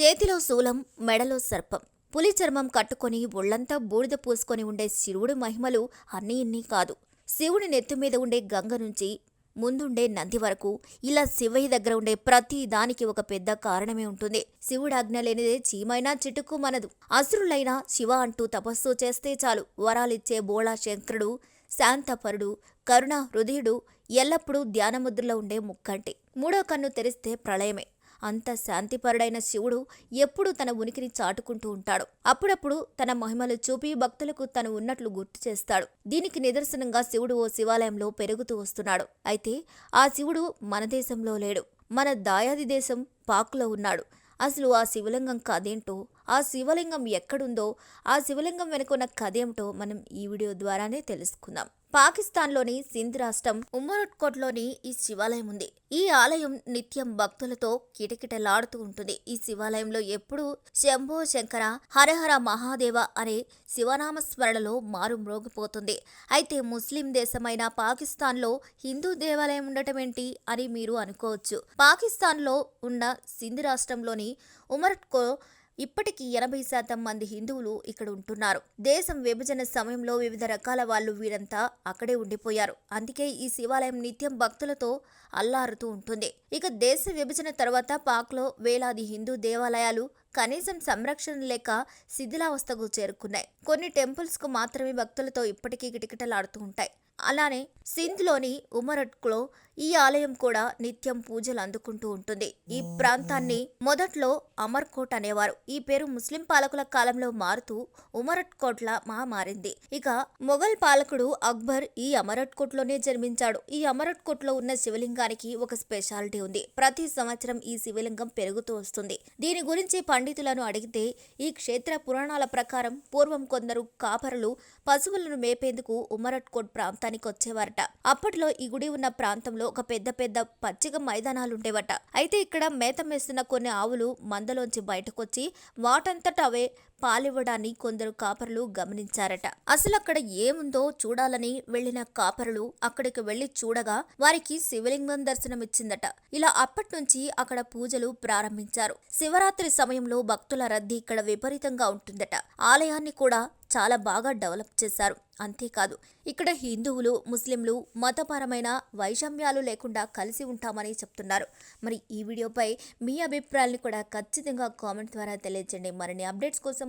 చేతిలో శూలం మెడలో సర్పం. పులి చర్మం కట్టుకొని ఒళ్ళంతా బూడిద పూసుకొని ఉండే శివుడి మహిమలు అన్నీ ఇన్నీ కాదు. శివుడి నెత్తి మీద ఉండే గంగ నుంచి ముందుండే నంది వరకు ఇలా శివయ్య దగ్గర ఉండే ప్రతి దానికి ఒక పెద్ద కారణమే ఉంటుంది. శివుడు ఆజ్ఞ లేనిదే చీమైనా చిటుకు మనదు. అసురులైనా శివ అంటూ తపస్సు చేస్తే చాలు. వరాలిచ్చే బోళా శంకరుడు శాంతపరుడు కరుణ హృదయుడు ఎల్లప్పుడూ ధ్యానముద్రలో ఉండే ముక్కంటి. మూడో కన్ను తెరిస్తే ప్రళయమే. అంత శాంతిపరుడైన శివుడు ఎప్పుడూ తన ఉనికిని చాటుకుంటూ ఉంటాడు. అప్పుడప్పుడు తన మహిమలు చూపి భక్తులకు తను ఉన్నట్లు గుర్తు చేస్తాడు. దీనికి నిదర్శనంగా శివుడు ఓ శివాలయంలో పెరుగుతూ వస్తున్నాడు. అయితే ఆ శివుడు మన దేశంలో లేడు. మన దాయాది దేశం పాక్లో ఉన్నాడు. అసలు ఆ శివలింగం కాదేంటో ఆ శివలింగం ఎక్కడుందో ఆ శివలింగం వెనుకున్న కథేమిటో మనం ఈ వీడియో ద్వారానే తెలుసుకుందాం. పాకిస్తాన్లోని సింధ్ రాష్ట్రం ఉమ్మరట్కోట్లోని ఈ శివాలయం ఉంది. ఈ ఆలయం నిత్యం భక్తులతో కిటకిటలాడుతూ ఉంటుంది. ఈ శివాలయంలో ఎప్పుడూ శంభో శంకర హరహర మహాదేవ అనే శివనామ స్మరణలో మారు మ్రోగిపోతుంది. అయితే ముస్లిం దేశమైన పాకిస్తాన్లో హిందూ దేవాలయం ఉండటం ఏంటి అని మీరు అనుకోవచ్చు. పాకిస్తాన్లో ఉన్న సింధ్ రాష్ట్రంలోని ఉమరట్కో ఇప్పటికీ ఎనభై శాతం మంది హిందువులు ఇక్కడ ఉంటున్నారు. దేశం విభజన సమయంలో వివిధ రకాల వాళ్ళు వీరంతా అక్కడే ఉండిపోయారు. అందుకే ఈ శివాలయం నిత్యం భక్తులతో అల్లారుతూ ఉంటుంది. ఇక దేశ విభజన తర్వాత పాక్లో వేలాది హిందూ దేవాలయాలు కనీసం సంరక్షణ లేక శిథిలావస్థకు చేరుకున్నాయి. కొన్ని టెంపుల్స్కు మాత్రమే భక్తులతో ఇప్పటికీ కిటకిటలాడుతూ ఉంటాయి. అలానే సింధ్లోని ఉమరట్కులో ఈ ఆలయం కూడా నిత్యం పూజలు అందుకుంటూ ఉంటుంది. ఈ ప్రాంతాన్ని మొదట్లో అమర్కోట్ అనేవారు. ఈ పేరు ముస్లిం పాలకుల కాలంలో మారుతూ ఉమరట్కోట్ల మా మారింది ఇక మొఘల్ పాలకుడు అక్బర్ ఈ అమరట్కోట్లోనే జన్మించాడు. ఈ అమరట్కోట్లో ఉన్న శివలింగానికి ఒక స్పెషాలిటీ ఉంది. ప్రతి సంవత్సరం ఈ శివలింగం పెరుగుతూ వస్తుంది. దీని గురించి పండితులను అడిగితే ఈ క్షేత్ర పురాణాల ప్రకారం పూర్వం కొందరు కాపరులు పశువులను మేపేందుకు ఉమరట్కోట్ ప్రాంతానికి వచ్చేవారట అప్పట్లో ఈ గుడి ఉన్న ప్రాంతంలో ఒక పెద్ద పెద్ద పచ్చిక మైదానాలు ఉండేవట అయితే ఇక్కడ మేత మేస్తున్న కొన్ని ఆవులు మందలోంచి బయటకొచ్చి వాటంతట అవే పాలివ్వడాన్ని కొందరు కాపరులు గమనించారట. అసలు అక్కడ ఏముందో చూడాలని వెళ్ళిన కాపరులు అక్కడికి వెళ్ళి చూడగా వారికి శివలింగం దర్శనమిచ్చిందట. ఇలా అప్పటి నుంచి అక్కడ పూజలు ప్రారంభించారు. శివరాత్రి సమయంలో భక్తుల రద్దీ ఇక్కడ విపరీతంగా ఉంటుందట. ఆలయాన్ని కూడా చాలా బాగా డెవలప్ చేశారు. అంతేకాదు ఇక్కడ హిందువులు ముస్లింలు మతపరమైన వైషమ్యాలు లేకుండా కలిసి ఉంటామని చెప్తున్నారు. మరి ఈ వీడియోపై మీ అభిప్రాయాన్ని కూడా ఖచ్చితంగా కామెంట్ ద్వారా తెలియజేయండి. మరిన్ని అప్డేట్స్ కోసం